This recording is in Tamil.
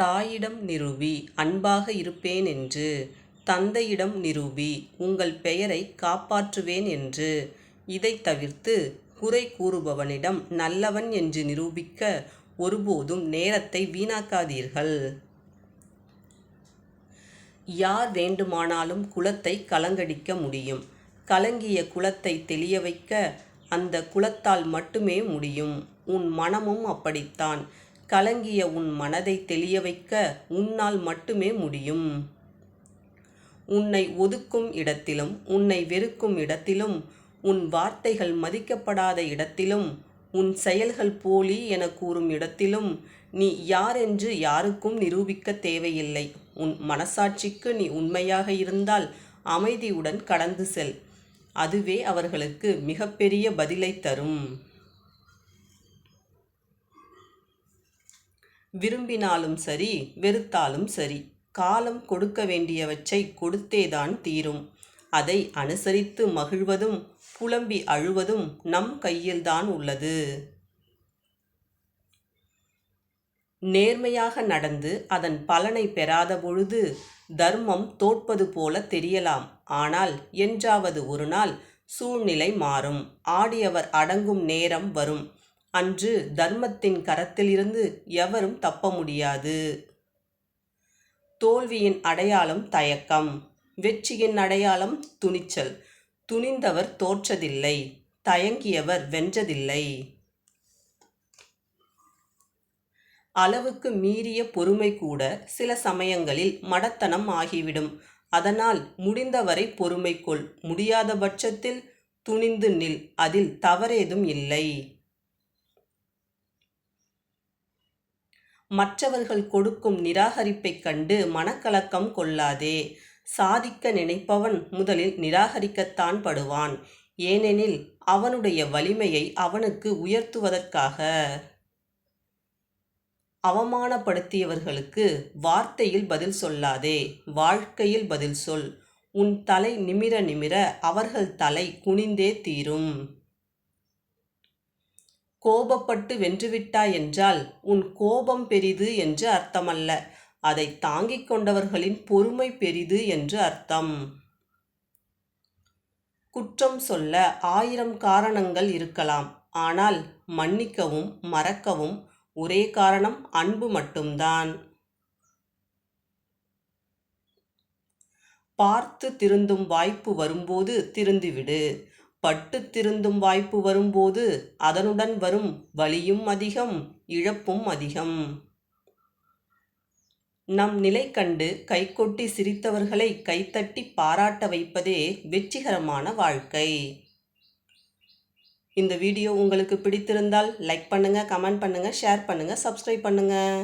தாயிடம் நிரூபி அன்பாக இருப்பேன் என்று. தந்தையிடம் நிரூபி உங்கள் பெயரை காப்பாற்றுவேன் என்று. இதை தவிர்த்து குறை கூறுபவனிடம் நல்லவன் என்று நிரூபிக்க ஒருபோதும் நேரத்தை வீணாக்காதீர்கள். யார் வேண்டுமானாலும் குலத்தை கலங்கடிக்க முடியும். கலங்கிய குலத்தை தெளிய வைக்க அந்த குலத்தால் மட்டுமே முடியும். உன் மனமும் அப்படித்தான். கலங்கிய உன் மனதை தெளிய வைக்க உன்னால் மட்டுமே முடியும். உன்னை ஒதுக்கும் இடத்திலும் உன்னை வெறுக்கும் இடத்திலும் உன் வார்த்தைகள் மதிக்கப்படாத இடத்திலும் உன் செயல்கள் போலி என கூறும் இடத்திலும் நீ யாரென்று யாருக்கும் நிரூபிக்க தேவையில்லை. உன் மனசாட்சிக்கு நீ உண்மையாக இருந்தால் அமைதியுடன் கடந்து செல். அதுவே அவர்களுக்கு மிகப்பெரிய பதிலை தரும். விரும்பினாலும் சரி வெறுத்தாலும் சரி காலம் கொடுக்க வேண்டியவற்றை கொடுத்தேதான் தீரும். அதை அனுசரித்து மகிழ்வதும் புலம்பி அழுவதும் நம் கையில்தான் உள்ளது. நேர்மையாக நடந்து அதன் பலனை பெறாத பொழுது தர்மம் தோற்பது போல தெரியலாம். ஆனால் என்றாவது ஒரு நாள் சூழ்நிலை மாறும். ஆடியவர் அடங்கும் நேரம் வரும். அன்று தர்மத்தின் கரத்திலிருந்து எவரும் தப்ப முடியாது. தோல்வியின் அடையாளம் தயக்கம். வெற்றியின் அடையாளம் துணிச்சல். துணிந்தவர் தோற்றதில்லை. தயங்கியவர் வென்றதில்லை. அளவுக்கு மீறிய பொறுமை கூட சில சமயங்களில் மடத்தனம் ஆகிவிடும். அதனால் முடிந்தவரை பொறுமை கொள். முடியாத பட்சத்தில் துணிந்து நில். அதில் தவறேதும் இல்லை. மற்றவர்கள் கொடுக்கும் நிராகரிப்பைக் கண்டு மனக்கலக்கம் கொள்ளாதே. சாதிக்க நினைப்பவன் முதலில் நிராகரிக்கத்தான் படுவான். ஏனெனில் அவனுடைய வலிமையை அவனுக்கு உயர்த்துவதற்காக. அவமானப்படுத்தியவர்களுக்கு வார்த்தையில் பதில் சொல்லாதே. வாழ்க்கையில் பதில் சொல். உன் தலை நிமிர நிமிர அவர்கள் தலை குனிந்தே தீரும். கோபப்பட்டு வென்றுவிட்டாய் என்றால் உன் கோபம் பெரிது என்று அர்த்தமல்ல. அதை தாங்கிக் கொண்டவர்களின் பொறுமை பெரிது என்று அர்த்தம். குற்றம் சொல்ல ஆயிரம் காரணங்கள் இருக்கலாம். ஆனால் மன்னிக்கவும் மறக்கவும் ஒரே காரணம் அன்பு மட்டும்தான். பார்த்து திருந்தும் வாய்ப்பு வரும்போது திருந்திவிடு. பட்டு திருந்தும் வாய்ப்பு வரும்போது அதனுடன் வரும் வலியும் அதிகம் இழப்பும் அதிகம். நம் நிலை கண்டு கைகொட்டி சிரித்தவர்களை கைத்தட்டி பாராட்ட வைப்பதே வெற்றிகரமான வாழ்க்கை. இந்த வீடியோ உங்களுக்கு பிடித்திருந்தால் லைக் பண்ணுங்கள் கமெண்ட் பண்ணுங்கள் ஷேர் பண்ணுங்கள் சப்ஸ்கிரைப் பண்ணுங்கள்